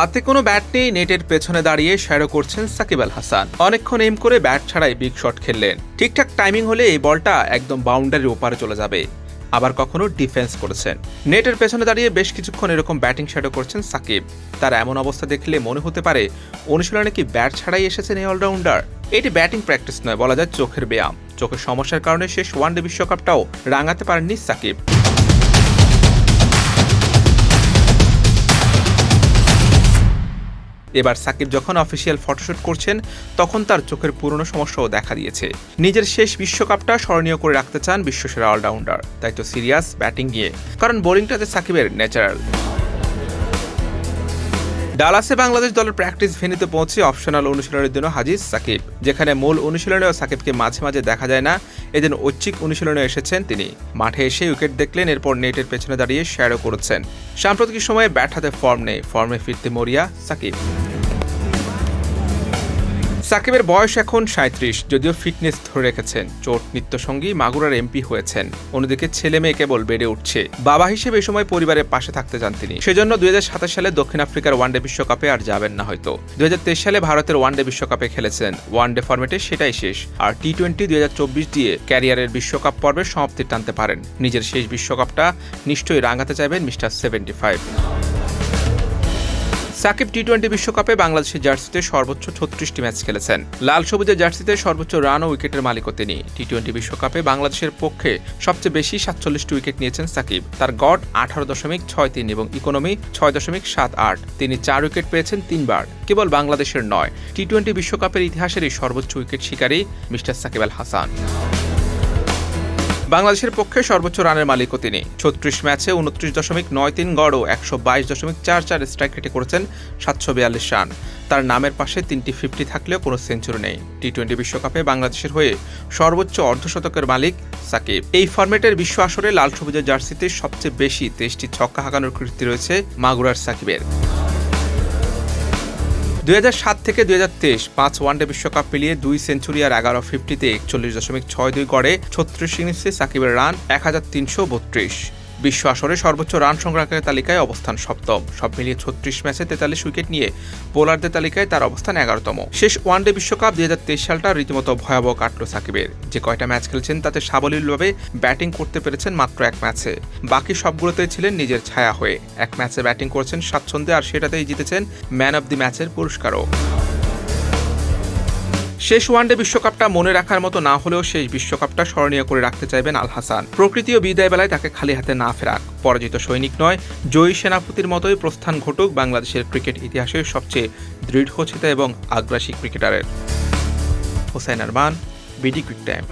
হাতে কোনো ব্যাট নেই, নেটের পেছনে দাঁড়িয়ে শ্যারো করছেন সাকিব আল হাসান। অনেকক্ষণ এম করে ব্যাট ছাড়াই বিগ শট খেললেন। ঠিকঠাক টাইমিং হলে এই বলটা একদম বাউন্ডারির ওপারে চলে যাবে। আবার কখনো ডিফেন্স করেছেন। নেটের পেছনে দাঁড়িয়ে বেশ কিছুক্ষণ এরকম ব্যাটিং শ্যাডো করছেন সাকিব। তার এমন অবস্থা দেখলে মনে হতে পারে অনুশীলনে কি ব্যাট ছাড়াই এসেছেন এই অলরাউন্ডার এটি ব্যাটিং প্র্যাকটিস নয়, বলা যায় চোখের ব্যায়াম। চোখের সমস্যার কারণে শেষ ওয়ানডে বিশ্বকাপটাও রাঙাতে পারেননি সাকিব। এবার সাকিব যখন অফিসিয়াল ফটোশুট করছেন, তখন তার চোখের পুরনো সমস্যাও দেখা দিয়েছে। নিজের শেষ বিশ্বকাপটা স্মরণীয় করে রাখতে চান বিশ্বসেরা অলরাউন্ডার তাই তো সিরিয়াস ব্যাটিং নিয়ে। কারণ বোলিংটাতে সাকিবের ন্যাচারাল ডালাসে বাংলাদেশ দলের প্র্যাকটিস ভেনিতে পৌঁছে অপশনাল অনুশীলনের জন্য হাজির সাকিব, যেখানে মূল অনুশীলনেও সাকিবকে মাঝে মাঝে দেখা যায় না। এদিন ঐচ্ছিক অনুশীলনে এসেছেন তিনি। মাঠে এসে উইকেট দেখলেন, এরপর নেটের পেছনে দাঁড়িয়ে শ্যাডো করেছেন। সাম্প্রতিক সময়ে ব্যাট হাতে ফর্ম নেই ফর্মে ফিরতে মরিয়া সাকিব। সাকিবের বয়স এখন সাঁত্রিশ যদিও ফিটনেস ধরে রেখেছেন। চোট নিত্যসঙ্গী মাগুরার এমপি হয়েছেন। অন্যদিকে ছেলে মেয়ে কেবল বেড়ে উঠছে। বাবা হিসেবে এ সময় পরিবারের পাশে থাকতে চান তিনি। সেজন্য দুই হাজার সাতাশ সালে দক্ষিণ আফ্রিকার ওয়ানডে বিশ্বকাপে আর যাবেন না হয়তো। দু হাজার তেইশ সালে ভারতের ওয়ানডে বিশ্বকাপে খেলেছেন। ওয়ানডে ফর্মেটে সেটাই শেষ। আর টি টোয়েন্টি দুই হাজার চব্বিশ দিয়ে ক্যারিয়ারের বিশ্বকাপ পর্বের সমাপ্তি টানতে পারেন। নিজের শেষ বিশ্বকাপটা নিশ্চয়ই রাঙাতে চাইবেন mister seventy five. Shakib T twenty বিশ্বকাপে বাংলাদেশের জার্সিতে সর্বোচ্চ ছত্রিশটি ম্যাচ খেলেছেন। লাল সবুজের জার্সিতে সর্বোচ্চ রান ও উইকেটের মালিকও তিনি। টি টোয়েন্টি বিশ্বকাপে বাংলাদেশের পক্ষে সবচেয়ে বেশি সাতচল্লিশটি উইকেট নিয়েছেন সাকিব। তার গড় আঠারো দশমিক ছয় তিন এবং ইকোনমি ছয় দশমিক সাত আট। তিনি চার উইকেট পেয়েছেন তিনবার। কেবল বাংলাদেশের নয়। টি টোয়েন্টি বিশ্বকাপের ইতিহাসের এই সর্বোচ্চ উইকেট শিকারী মিস্টার সাকিব আল হাসান। বাংলাদেশের পক্ষে সর্বোচ্চ রানের মালিকও তিনি। ছত্রিশ ম্যাচে উনত্রিশ দশমিক নয় তিন গড় ও একশো বাইশ দশমিক চার চার স্ট্রাইক রেটে করেছেন সাতশো বিয়াল্লিশ রান। তার নামের পাশে তিনটি ফিফটি থাকলেও কোনো সেঞ্চুরি নেই। টি টোয়েন্টি বিশ্বকাপে বাংলাদেশের হয়ে সর্বোচ্চ অর্ধশতকের মালিক সাকিব। এই ফরম্যাটের বিশ্ব আসরে লাল সবুজের জার্সিতে সবচেয়ে বেশি তেইশটি ছক্কা হাঁকানোর কীর্তি রয়েছে মাগুরার সাকিবের। দুই থেকে দুই পাঁচ ওয়ানডে বিশ্বকাপ পেরিয়ে দুই সেঞ্চুরি আর এগারো ফিফটিতে একচল্লিশ দশমিক ছয় দুই গড়ে ছত্রিশ ইনিংসে সাকিবের রান এক হাজার তিনশো বত্রিশ। বিশ্ব আসরে সর্বোচ্চ রান সংগ্রাহকের তালিকায় অবস্থান সপ্তম। সব মিলিয়ে ছত্রিশ ম্যাচে তেতাল্লিশ উইকেট নিয়ে বোলারদের তালিকায় তার অবস্থান এগারোতম। শেষ ওয়ানডে বিশ্বকাপ দুই হাজার তেইশ সালটা রীতিমতো ভয়াবহ কাটল সাকিবের। যে কয়টা ম্যাচ খেলছেন তাতে সাবলীলভাবে ব্যাটিং করতে পেরেছেন মাত্র এক ম্যাচে। বাকি সবগুলোতেই ছিলেন নিজের ছায়া হয়ে। এক ম্যাচে ব্যাটিং করেছেন স্বাচ্ছন্দ্যে আর সেটাতেই জিতেছেন ম্যান অব দি ম্যাচের পুরস্কারও। শেষ ওয়ানডে বিশ্বকাপটা মনে রাখার মতো না হলেও শেষ বিশ্বকাপটা স্মরণীয় করে রাখতে চাইবেন আল হাসান। প্রকৃতি ও বিদায় বেলায় তাকে খালি হাতে না ফেরাক। পরাজিত সৈনিক নয়, জয়ী সেনাপতির মতোই প্রস্থান ঘটুক বাংলাদেশের ক্রিকেট ইতিহাসের সবচেয়ে দৃঢ়চিতা এবং আগ্রাসী ক্রিকেটারের। Hossain Arman, BD cric time.